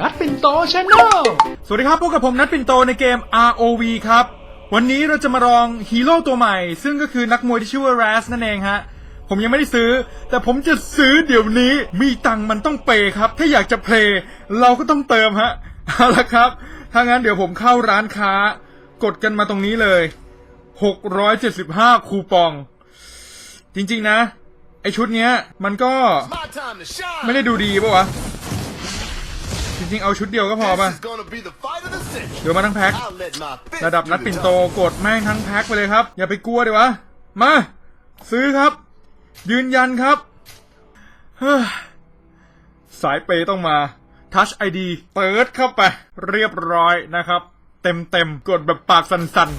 นัดปินโตชาแนลสวัสดีครับพบกับผมนัทปินโตในเกม ROV ครับ วันนี้เราจะมาลองฮีโร่ตัวใหม่ ซึ่งก็คือนักมวยที่ชื่อว่า Raz นั่นเองฮะ ผมยังไม่ได้ซื้อ แต่ผมจะซื้อเดี๋ยวนี้มีตังค์มันต้องเปย์ครับ ถ้าอยากจะเพลย์เราก็ต้องเติมฮะเอาละครับ ถ้างั้นเดี๋ยวผมเข้าร้านค้า กดกันมาตรงนี้เลย 675 คูปอง จริงๆนะ ไอชุดเนี้ยมันก็ My time to shine. ไม่ได้ดูดีปะวะ จริงๆ เอาชุดเดียวก็พอป่ะ This is gonna be the fight of the century. เดี๋ยวมาทั้งแพ็ค I'll let my fist ระดับ do นัด the ปิ่นโต talking. กดแม่งทั้งแพ็คไปเลยครับ อย่าไปกลัวดิวะ มา ซื้อครับ ยืนยันครับเฮ้ยสายเปย์ต้องมา Touch ID เปิดเข้าไป เรียบร้อยนะครับ เต็มเต็มๆกดแบบปากสั่น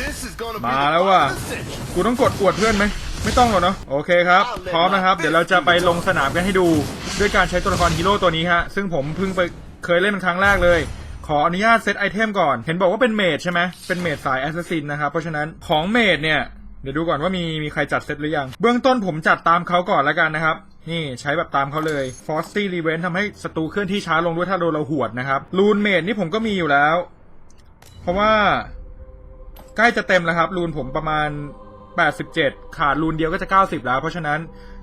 This is gonna be มา the แล้วว่ะ fight of the century. ๆกูต้องกดอวดเพื่อนไหม ไม่ต้องหรอกเนาะ โอเคครับ พร้อมนะครับ เดี๋ยวเราจะไปลงสนามกันให้ดู ด้วยการใช้ตัวละครฮีโร่ตัวนี้ฮะ ซึ่งผมเพิ่งไป เคยเล่นเป็นครั้งแรกเลย ขออนุญาตเซตไอเทมก่อน เห็นบอกว่าเป็นเมดใช่ไหมเป็นเมดสายแอสซัสซินนะครับ เพราะฉะนั้นของเมดเนี่ย เดี๋ยวดูก่อนว่ามีมีใครจัดเซตหรือยัง เบื้องต้นผมจัดตามเขาก่อนแล้วกันนะครับ นี่ใช้แบบตามเขาเลย f o s t y r e v e n ทำให้ศัตรูเคลื่อนที่ช้าลงด้วยถ้าโดนเราหวดนะครับ รูนเมดนี่ผมก็มีอยู่แล้ว เพราะว่าใกล้จะเต็มแล้วครับ รูนผมประมาณ 87 ขาดรูนเดียวก็จะ 90 แล้ว เพราะฉะนั้น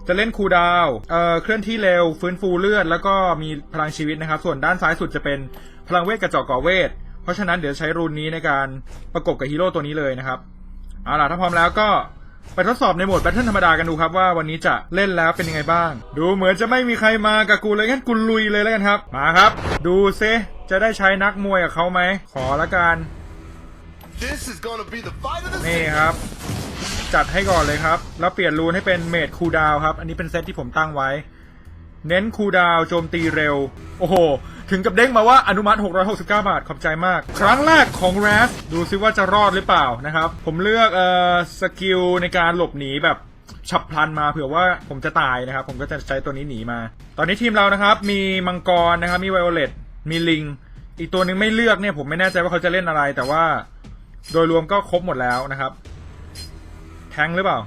จะเล่นคูลดาวน์เอ่อเคลื่อนที่เร็ว ฟื้นฟูเลือด แล้วก็มีพลังชีวิตนะครับ ส่วนด้านซ้ายสุดจะเป็นพลังเวทกระจอกก่อเวท เพราะฉะนั้นเดี๋ยวใช้รูนนี้ในการประกบกับฮีโร่ตัวนี้เลยนะครับ เอาล่ะ ถ้าพร้อมแล้วก็ไปทดสอบในโหมดแบทเทิลธรรมดากันดูครับว่าวันนี้จะเล่นแล้วเป็นยังไงบ้าง ดูเหมือนจะไม่มีใครมากับกูเลยงั้นกูลุยเลยแล้วกันครับ มาครับ ดูซิจะได้ใช้นักมวยกับเขาไหม ขอละกัน This is gonna be the fight of the นี่ century. ครับ จัดให้ก่อนเลยครับ แล้วเปลี่ยนรูนให้เป็นเมดคูดาวครับ อันนี้เป็นเซตที่ผมตั้งไว้ เน้นคูดาวโจมตีเร็ว โอ้โห ถึงกับเด้งมาว่าอนุมัติ 669 บาท ขอบใจมาก ครั้งแรกของแรสดูซิว่าจะรอดหรือเปล่านะครับ ผมเลือกเอ่อสกิลในการหลบหนีแบบฉับพลันมาเผื่อว่าผมจะตายนะครับ ผมก็จะใช้ตัวนี้หนีมา ตอนนี้ทีมเรานะครับ มีมังกรนะครับ มีไวโอเลตมีลิง อีกตัวนึงไม่เลือกเนี่ยผมไม่แน่ใจว่าเขาจะเล่นอะไร แต่ว่า โดยรวมก็ครบหมดแล้วนะครับ แทงหรือเปล่า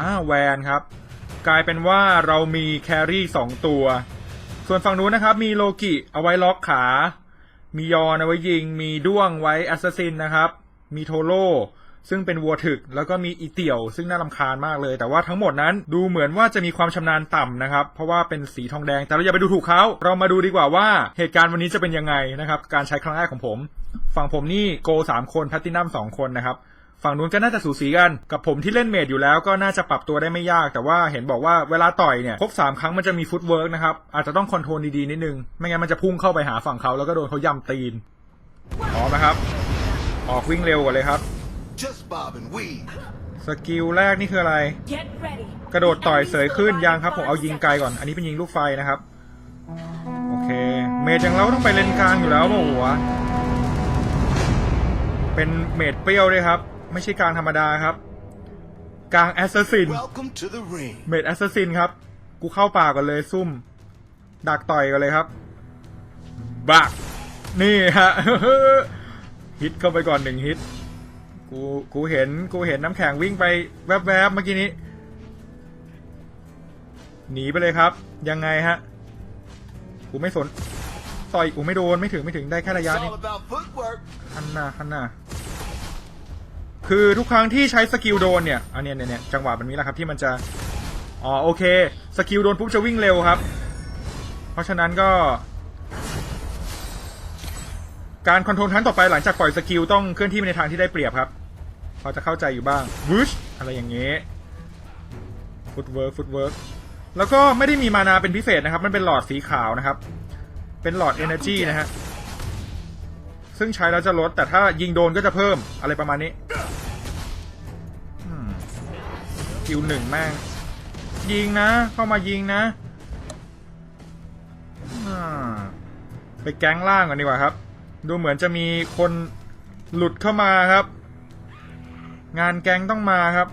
อ้าวแวนครับ กลายเป็นว่าเรามีแครี่สองตัว ส่วนฝั่งนู้นนะครับ มีโลกิเอาไว้ล็อกขา มียอนเอาไว้ยิง มีด้วงไว้แอสซัสซินนะครับ มีโทโร่ซึ่งเป็นวัวถึกแล้วก็มีอีเตี่ยว ซึ่งน่ารำคาญมากเลย แต่ว่าทั้งหมดนั้นดูเหมือนว่าจะมีความชำนาญต่ำนะครับ เพราะว่าเป็นสีทองแดง แต่เราอย่าไปดูถูกเขา เรามาดูดีกว่าว่าเหตุการณ์วันนี้จะเป็นยังไงนะครับ การใช้ครั้งแรกของผม ฝั่งผมนี่โกสามคนแพตตินัมสองคนนะครับ ฝั่งนู้นก็น่าจะสูสีกัน กับผมที่เล่นเมดอยู่แล้วก็น่าจะปรับตัวได้ไม่ยาก แต่ว่าเห็นบอกว่าเวลาต่อยเนี่ยครบ3ครั้งมันจะมีฟุตเวิร์กนะครับ อาจจะต้องคอนโทรลดีๆนิดนึง ไม่งั้นมันจะพุ่งเข้าไปหาฝั่งเขาแล้วก็โดนเขาย่ำตีนพร้อมนะครับ ออกวิ่งเร็วก่อนเลยครับ Just bob and weave. สกิลแรกนี่คืออะไร Get ready. กระโดดต่อยเสยขึ้นยังครับผมเอายิงไกลก่อน อันนี้เป็นยิงลูกไฟนะครับ โอเค เมดอย่างเราต้องไปเลนกลางอยู่แล้วเปล่าวะเป็นเมดเปรี้ยวด้วยครับ ไม่ใช่กลางธรรมดาครับ กลางแอสซัสซิน Welcome to the ring. เมดแอสซัสซินครับ กูเข้าป่าก่อนเลยซุ่ม ดักต่อยกันเลยครับ บัก นี่ฮะ ฮิตเข้าไปก่อนหนึ่งฮิต กู กูเห็น กูเห็นน้ำแข็งวิ่งไปแวบๆเมื่อกี้นี้ หนีไปเลยครับ ยังไงฮะ กูไม่สน ต่อย กูไม่โดน ไม่ถึง ไม่ถึง ได้แค่ระยะ It's นี้ all about footwork. ฮันนาฮันนา คือทุกครั้งที่ใช้สกิลโดนเนี่ยอันเนี้ยเนี่ยเนี่ยจังหวะแบบนี้แหละครับที่มันจะอ๋อโอเคสกิลโดนปุ๊บจะวิ่งเร็วครับ เพราะฉะนั้นก็ การคอนโทรลครั้งต่อไปหลังจากปล่อยสกิลต้องเคลื่อนที่ไปในทางที่ได้เปรียบครับพอจะเข้าใจอยู่บ้างว o ชอะไรอย่างเงี้ยฟุตเวิร์กฟุตเวิร์กแล้วก็ไม่ได้มีมานาเป็นพิเศษนะครับ มันเป็นหลอดสีขาวนะครับ เป็นหลอด Energy นะฮะ ซึ่งใช้แล้วจะลด แต่ถ้ายิงโดนก็จะเพิ่มอะไรประมาณนี้อืมคิวหนึ่งแม่ง ยิงนะ เข้ามายิงนะอ่าไปแก๊งล่างก่อนดีกว่าครับ ดูเหมือนจะมีคนหลุดเข้ามาครับ งานแก๊งต้องมาครับ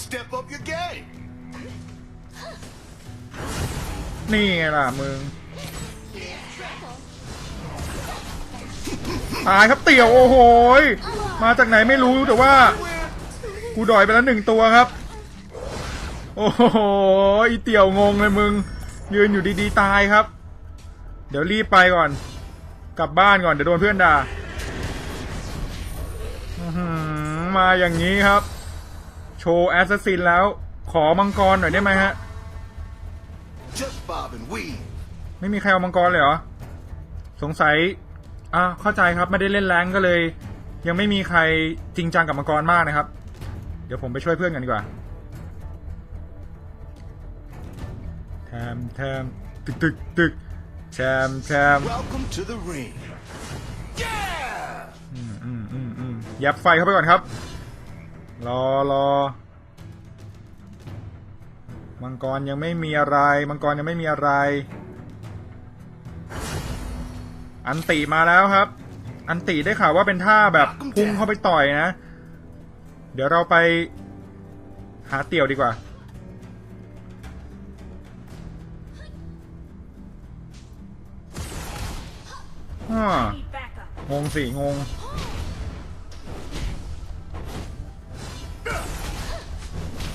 Step up your game. นี่ไงล่ะมึง ตายครับเตี่ยวโอ้โหยมาจากไหนไม่รู้แต่ว่ากูดอยไปแล้วหนึ่งตัวครับ โอ้โหอีเตี่ยวงงเลยมึง ยืนอยู่ดีๆตายครับ เดี๋ยวรีบไปก่อน กลับบ้านก่อนเดี๋ยวโดนเพื่อนด่าอื้อหือมาอย่างนี้ครับ โชว์แอสซัสซินแล้ว ขอมังกรหน่อยได้ไหมฮะ Just bob and weave. ไม่มีใครเอามังกรเลยเหรอ สงสัย อ่าเข้าใจครับไม่ได้เล่นแรงก็เลย ยังไม่มีใครจริงจังกับมังกรมากนะครับ เดี๋ยวผมไปช่วยเพื่อนกันดีกว่าแทมแทมตึกตึกตึกแชมแชม Welcome to the ring. Yeah! อืมอืมอืมอืมยับไฟเข้าไปก่อนครับ รอรอมังกรยังไม่มีอะไร มังกรยังไม่มีอะไร อันติมาแล้วครับ อันติได้ข่าวว่าเป็นท่าแบบพุ่งเข้าไปต่อยนะ เดี๋ยวเราไปหาเตี่ยวดีกว่าอ่า Back up. งงสิงง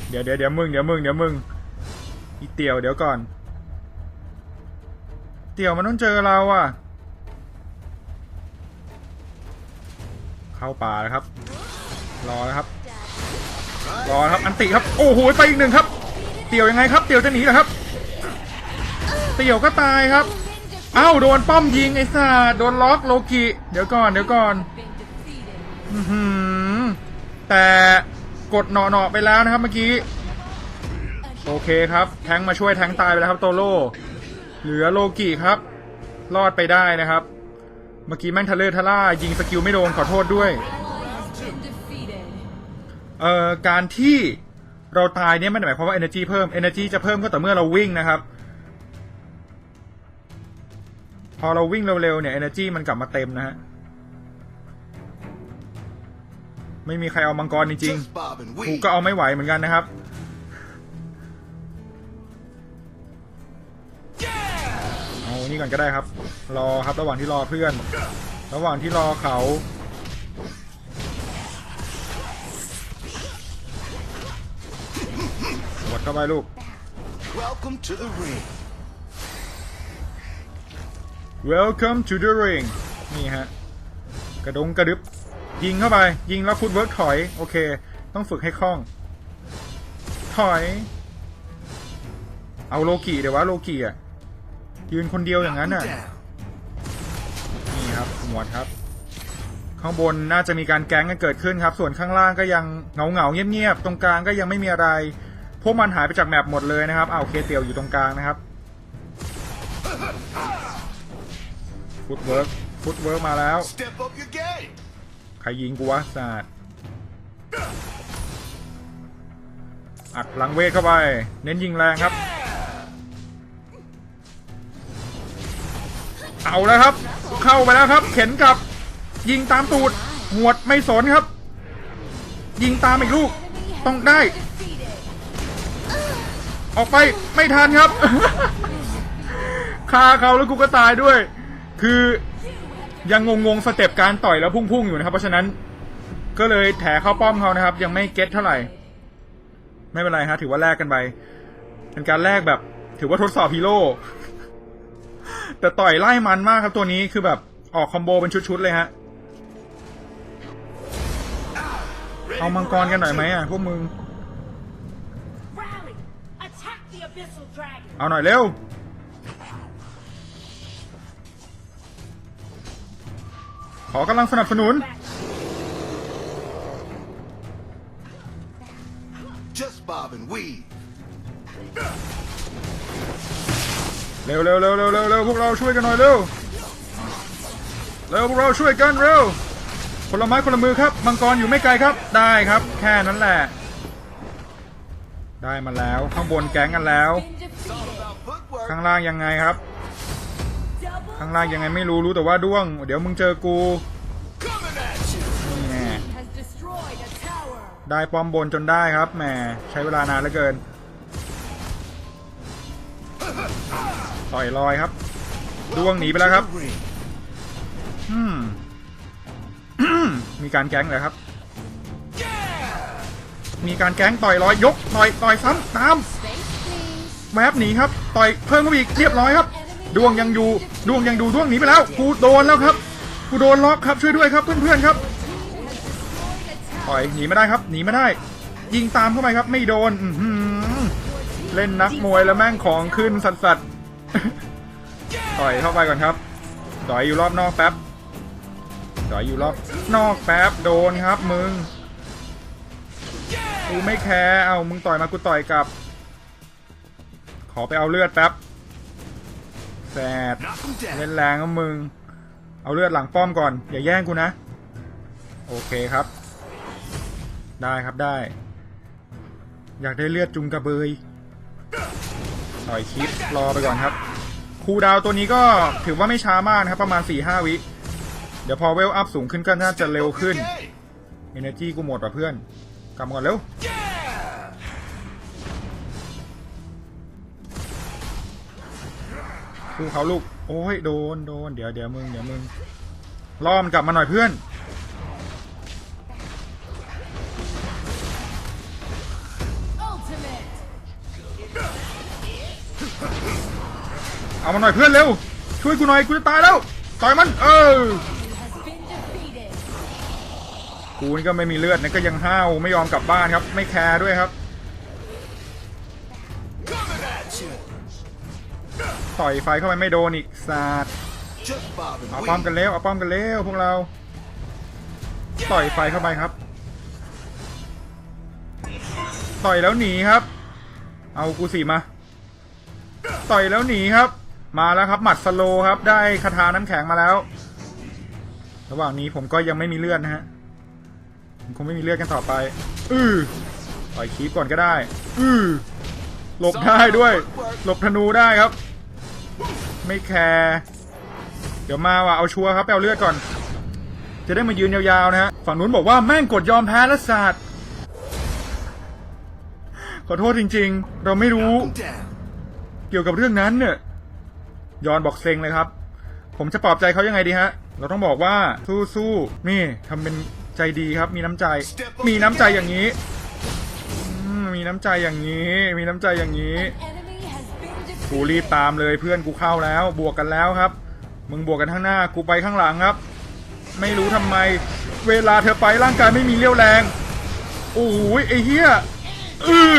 เดี๋ยวเดี๋ยวเดี๋ยวมึงเดี๋ยวมึงเดี๋ยวมึง อีเตี่ยวเดี๋ยวก่อน เตี่ยวมันต้องเจอเราอะ เข้าป่าแล้วครับ รอแล้วครับ รอครับ อันติครับ โอ้โห ไปอีกหนึ่งครับ เตี่ยวยังไงครับ เตี่ยวจะหนีเหรอครับ เตี่ยวก็ตายครับ เอ้าโดนป้อมยิงไอ้สัสโดนล็อกโลกิ เดี๋ยวก่อน เดี๋ยวก่อนอืแต่กดหนอๆไปแล้วนะครับเมื่อกี้ โอเคครับ แทงมาช่วยแทงตายไปแล้วครับโตโร่ เหลือโลกิครับ รอดไปได้นะครับ เมื่อกี้แม่งทะเลทะล่ายิงสกิลไม่โดนขอโทษด้วย เอ่อการที่เราตายเนี่ยม่ได้หมายความว่า energy เพิ่ม energy จะเพิ่มก็ต่อเมื่อเราวิ่งนะครับ พอเราวิ่งเร็วๆเนี่ย energy มันกลับมาเต็มนะฮะไม่มีใครเอามังกรจริงๆกูก็เอาไม่ไหวเหมือนกันนะครับ นี่ก่อนก็ได้ครับ รอครับระหว่างที่รอเพื่อน ระหว่างที่รอเขาหมดเข้าไปลูก Welcome to the ring. Welcome to the ring นี่ฮะ กระดงกระดึบ ยิงเข้าไป ยิงแล้วฟุตเวิร์กถอย โอเค ต้องฝึกให้คล่อง ถอย เอาโลกิเดี๋ยววะโลกิอะ ยืนคนเดียวอย่างนั้น Knock น่ะ him down. นี่ครับหมวดครับ ข้างบนน่าจะมีการแก๊งกันเกิดขึ้นครับ ส่วนข้างล่างก็ยังเงาเงาๆเงียบๆตรงกลางก็ยังไม่มีอะไร พวกมันหายไปจากแมปหมดเลยนะครับเอาวโอเคเตียวอยู่ตรงกลางนะครับฟุตเวิร์กฟุตเวิร์กมาแล้ว Step up your game. ใครยิงกูวะศาสตร์อัดพลังเวทเข้าไป เน้นยิงแรงครับ เอาแล้วครับ เข้าไปแล้วครับ เข็นกลับ ยิงตามตูดหวดไม่สนครับ ยิงตามอีกลูก ต้องได้ ออกไปไม่ทันครับคาเขาแล้วกูก็ตายด้วย คือยังงงๆสเต็ปการต่อยแล้วพุ่งๆอยู่นะครับ เพราะฉะนั้น ก็เลยแถเข้าป้อมเขานะครับ ยังไม่เก็ตเท่าไหร่ ไม่เป็นไรฮะ ถือว่าแลกกันไปเป็นการแลกแบบ ถือว่าทดสอบฮีโร่ แต่ต่อยไล่มันมากครับตัวนี้คือแบบออกคอมโบเป็นชุดๆเลยฮะ เอามังกรกันหน่อยไหมอะพวกมึง เอาหน่อยเร็ว ขอกำลังสนับสนุน Just bob and weave. เร็วเร็วเร็วเร็วเร็วเร็วพวกเราช่วยกันหน่อยเร็วเร็วพวกเราช่วยกันเร็วคนละไม้คนละมือครับมังกรอยู่ไม่ไกลครับ ได้ครับ แค่นั้นแหละ ได้มาแล้วข้างบนแก๊งกันแล้ว ข้างล่างยังไงครับ ข้างล่างยังไงไม่รู้รู้แต่ว่าด้วง เดี๋ยวมึงเจอกูนี่แน่ได้ป้อมบนจนได้ครับแหมใช้เวลานานเหลือเกิน ต่อยลอยครับดวงหนีไปแล้วครับอืมมีการแก๊งเลยครับ มีการแก๊งต่อยลอยยกต่อยต่อยซ้ำตามแวบหนีครับ ต่อยเพิ่มเข้าไปอีกเรียบร้อยครับ ดวงยังอยู่ดวงยังดูดวงหนีไปแล้วกูโดนแล้วครับกูโดนล็อกครับช่วยด้วยครับเพื่อนๆครับปล่อยหนีไม่ได้ครับหนีไม่ได้ ยิงตามเข้าไปครับ ไม่โดนเล่นนักมวยแล้วแม่งของขึ้นสัสสัสๆ ต่อยเข้าไปก่อนครับต่อยอยู่รอบนอกแป๊บต่อยอยู่รอบนอกแป๊บโดนครับมึงกูไม่แคร์เอามึงต่อยมากูต่อยกลับ ขอไปเอาเลือดแป๊บแสด Knock him down. เล่นแรงก็มึง เอาเลือดหลังป้อมก่อน อย่าแย่งกูนะ โอเคครับ ได้ครับได้ อยากได้เลือดจุงกระเบยต่อยคลิปรอไปก่อนครับ คูดาวตัวนี้ก็ถือว่าไม่ช้ามากนะครับ ประมาณ 4-5 วิ เดี๋ยวพอเวลอัพสูงขึ้นก็น่าจะเร็วขึ้น Okay. Energy กูหมดว่ะเพื่อน กลับมาก่อนเร็วสู้เขาลูก โอ้ย โดน โดน เดี๋ยวเดี๋ยวมึง เดี๋ยวมึงล่อมกลับมาหน่อยเพื่อน เอามาหน่อยเพื่อนเร็ว ช่วยกูหน่อยกูจะตายแล้วต่อยมัน เออ กูนี่ก็ไม่มีเลือดนะก็ยังห้าวไม่ยอมกลับบ้านครับ ไม่แคร์ด้วยครับ ต่อยไฟเข้าไปไม่โดนอีกสาดเอาป้อมกันเร็วเอาป้อมกันเร็วพวกเรา ต่อยไฟเข้าไปครับ ต่อยแล้วหนีครับ เอากูสีมา ต่อยแล้วหนีครับ มาแล้วครับหมัดสโลครับ ได้คาถาน้ำแข็งมาแล้ว ระหว่างนี้ผมก็ยังไม่มีเลือดนะฮะผมคงไม่มีเลือดกันต่อไป อือต่อยคีบก่อนก็ได้ อือหลบได้ด้วย หลบธนูได้ครับ ไม่แคร์เดี๋ยวมาว่ะเอาชัวร์ครับไปเอาเลือดก่อน จะได้มายืนยาวๆนะฮะฝั่งนู้นบอกว่าแม่งกดยอมแพ้และศาสตร์ขอโทษจริง ๆ เราไม่รู้ เกี่ยวกับเรื่องนั้นเนี่ย ยอนบอกเซ็งเลยครับ ผมจะปลอบใจเขายังไงดีฮะ เราต้องบอกว่าสู้ๆนี่ทำเป็นใจดีครับ มีน้ำใจ มีน้ำใจอย่างนี้ มีน้ำใจอย่างนี้ มีน้ำใจอย่างนี้ กูรีบตามเลยเพื่อนกูเข้าแล้ว บวกกันแล้วครับ มึงบวกกันข้างหน้า กูไปข้างหลังครับ ไม่รู้ทำไม เวลาเธอไปร่างกายไม่มีเรี่ยวแรง โอ้ยไอ้เหี้ยอือ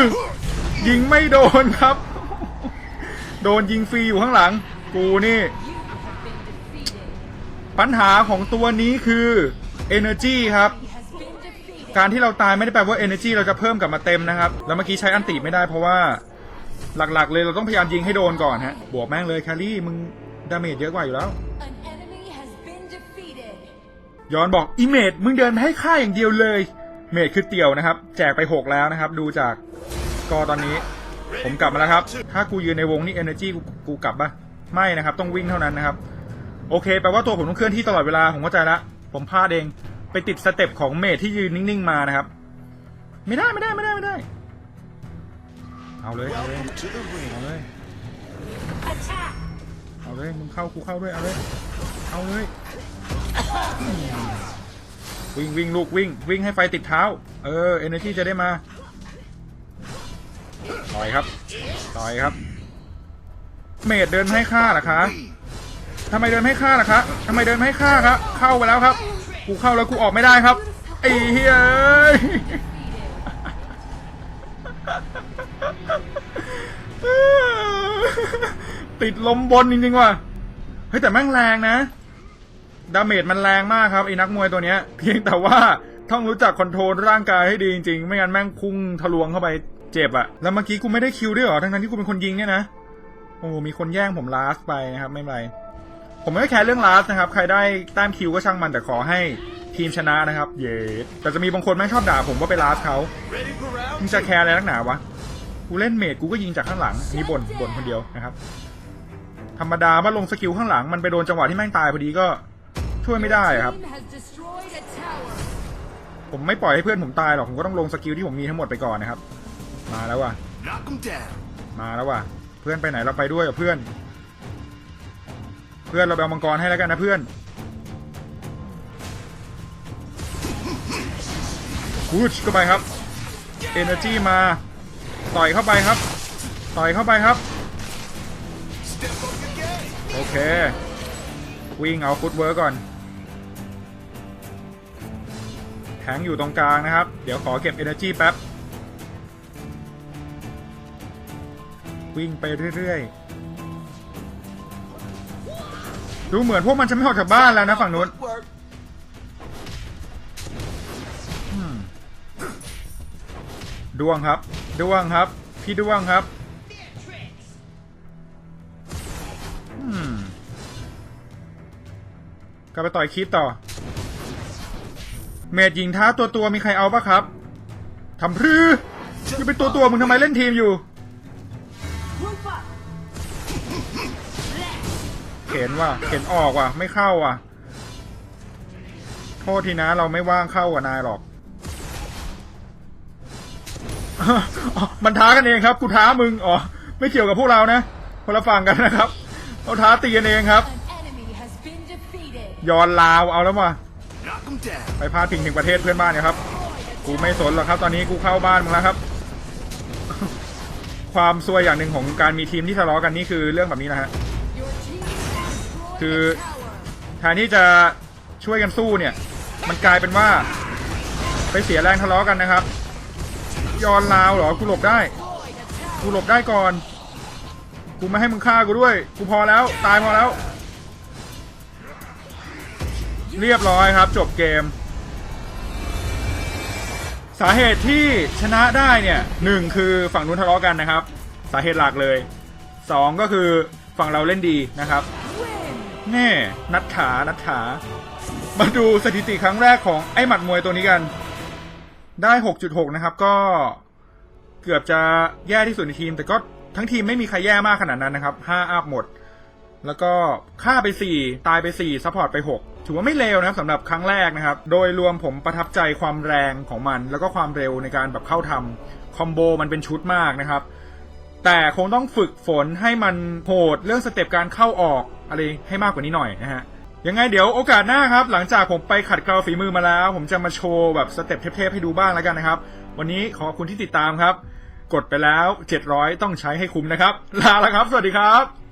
ยิงไม่โดนครับ โดนยิงฟรีอยู่ข้างหลัง กูนี่ ปัญหาของตัวนี้คือ energy ครับ การที่เราตายไม่ได้แปลว่า energy เราจะเพิ่มกลับมาเต็มนะครับ แล้วเมื่อกี้ใช้อันติไม่ได้เพราะว่าหลักๆ เลยเราต้องพยายามยิงให้โดนก่อนฮะ บวกแม่งเลยแครี่มึงดาเมจเยอะกว่าอยู่แล้ว ย้อนบอกอีเมดมึงเดินให้ค่าอย่างเดียวเลย เมดคือเตี่ยวนะครับ แจกไป 6 แล้วนะครับ ดูจากกอตอนนี้ ผมกลับมาแล้วครับ ถ้ากูยืนในวงนี่ energy กูกูกลับปะ ไม่นะครับ ต้องวิ่งเท่านั้นนะครับ โอเคแปลว่าตัวผมต้องเคลื่อนที่ตลอดเวลาผมเข้าใจละผมพลาดเองไปติดสเต็ปของเมดที่ยืนนิ่งๆมานะครับ ไม่ได้ไม่ได้ไม่ได้ไม่ได้ เอาเลยเอาเลย Welcome to the เอา ring. เลย Attack. เอาเลยมึงเข้ากูเข้าด้วยเอาเลยเอาเลยวิ่งวิ่งลูกวิ่งวิ่งให้ไฟติดเท้า เออเอเนจีจะได้มาต่อยครับต่อยครับ เมดเดินให้ฆ่าเหรอคะทำไมเดินให้ฆ่าล่ะคะทำไมเดินให้ฆ่าครับเข้าไปแล้วครับ กูเข้าแล้วกูออกไม่ได้ครับไอ้เฮ้ยติดลมบนจริงๆว่ะ เฮ้ยแต่แม่งแรงนะ ดาเมจมันแรงมากครับไอ้นักมวยตัวเนี้ย เพียงแต่ว่าต้องรู้จักคอนโทรลร่างกายให้ดีจริงๆ ไม่งั้นแม่งพุ่งทะลวงเข้าไปเจ็บอะแล้วเมื่อกี้กูไม่ได้คิวด้วยหรอ ทั้งๆที่กูเป็นคนยิงเนี่ยนะ โอ้มีคนแย่งผมลาสไปนะครับ ไม่เป็นไร ผมไม่แคร์เรื่องลาสนะครับ ใครได้แต้มคิวก็ช่างมันแต่ขอให้ทีมชนะนะครับ เย้แต่จะมีบางคนแม่งชอบด่าผมว่าไปลาสเขา Ready for มึง round จะแคร์อะไรนักหนาวะ กูเล่นเมดกูก็ยิงจากข้างหลังมีบ่นบ่นคนเดียวนะครับ ธรรมดาว่าลงสกิลข้างหลังมันไปโดนจังหวะที่แม่งตายพอดีก็ช่วยไม่ได้อะครับ Team has destroyed a tower. ผมไม่ปล่อยให้เพื่อนผมตายหรอก ผมก็ต้องลงสกิลที่ผมมีทั้งหมดไปก่อนนะครับ มาแล้วว่ะ Knock him down. มาแล้วว่ะ เพื่อนไปไหนเราไปด้วยกับเพื่อน เพื่อนเราไปเอามังกรให้แล้วกันนะเพื่อนพูชเข้าไปครับ Energy มาต่อยเข้าไปครับ ต่อยเข้าไปครับ โอเค วิ่งเอาฟุตเวิร์กก่อนแทงอยู่ตรงกลางนะครับ เดี๋ยวขอเก็บ Energy แป๊บ วิ่งไปเรื่อยๆ ดูเหมือนพวกมันจะไม่ออกจากบ้านแล้วนะฝั่งนู้นด้วงครับด้วงครับ พี่ด้วงครับกลับไปต่อยคลิปต่อ เมดหญิงท้าตัวตัวๆมีใครเอาปะครับทำพรือจะเป็นตัวตัวมึงทำไมเล่นทีมอยู่ เข็นว่ะเข็นออกว่ะ ไม่เข้าว่ะ โทษทีนะเราไม่ว่างเข้ากับนายหรอกอ๋อมันท้ากันเองครับ กูท้ามึง อ๋อ ไม่เกี่ยวกับพวกเรานะคนละฝั่งกันนะครับเราท้าตีกันเองครับ An enemy has been defeated. ย้อนลาวเอาแล้วมา Knock him down. ไปพาดพิงถึงประเทศเพื่อนบ้านเนี่ยครับ กูไม่สนหรอกครับ ตอนนี้กูเข้าบ้านมึงแล้วครับ ความซวยอย่างหนึ่งของการมีทีมที่ทะเลาะกันนี่คือเรื่องแบบนี้นะฮะ Your team has destroyed Cứ- a tower. แทนที่จะช่วยกันสู้เนี่ย มันกลายเป็นว่าไปเสียแรงทะเลาะกันนะครับย้อนลาวเหรอ กูหลบได้ กูหลบได้ก่อน กูไม่ให้มึงฆ่ากูด้วย กูพอแล้ว ตายพอแล้ว เรียบร้อยครับ จบเกม สาเหตุที่ชนะได้เนี่ยหนึ่งคือฝั่งนู้นทะเลาะกันนะครับ สาเหตุหลักเลยสองก็คือฝั่งเราเล่นดีนะครับแน่นัดขานัดขา มาดูสถิติครั้งแรกของไอ้หมัดมวยตัวนี้กัน ได้ 6.6 นะครับ ก็เกือบจะแย่ที่สุดในทีม แต่ก็ทั้งทีมไม่มีใครแย่มากขนาดนั้นนะครับ 5 อัพหมด แล้วก็ฆ่าไป 4 ตายไป 4 ซัพพอร์ตไป 6 ถือว่าไม่เลวนะครับสำหรับครั้งแรกนะครับ โดยรวมผมประทับใจความแรงของมัน แล้วก็ความเร็วในการแบบเข้าทำคอมโบมันเป็นชุดมากนะครับ แต่คงต้องฝึกฝนให้มันโหดเรื่องสเต็ปการเข้าออกอะไรให้มากกว่านี้หน่อยนะฮะยังไงเดี๋ยวโอกาสหน้าครับ หลังจากผมไปขัดเกลาฝีมือมาแล้ว ผมจะมาโชว์แบบสเต็ปเทพๆให้ดูบ้างแล้วกันนะครับ วันนี้ขอบคุณที่ติดตามครับ กดไปแล้ว 700 ต้องใช้ให้คุ้มนะครับ ลาแล้วครับ สวัสดีครับ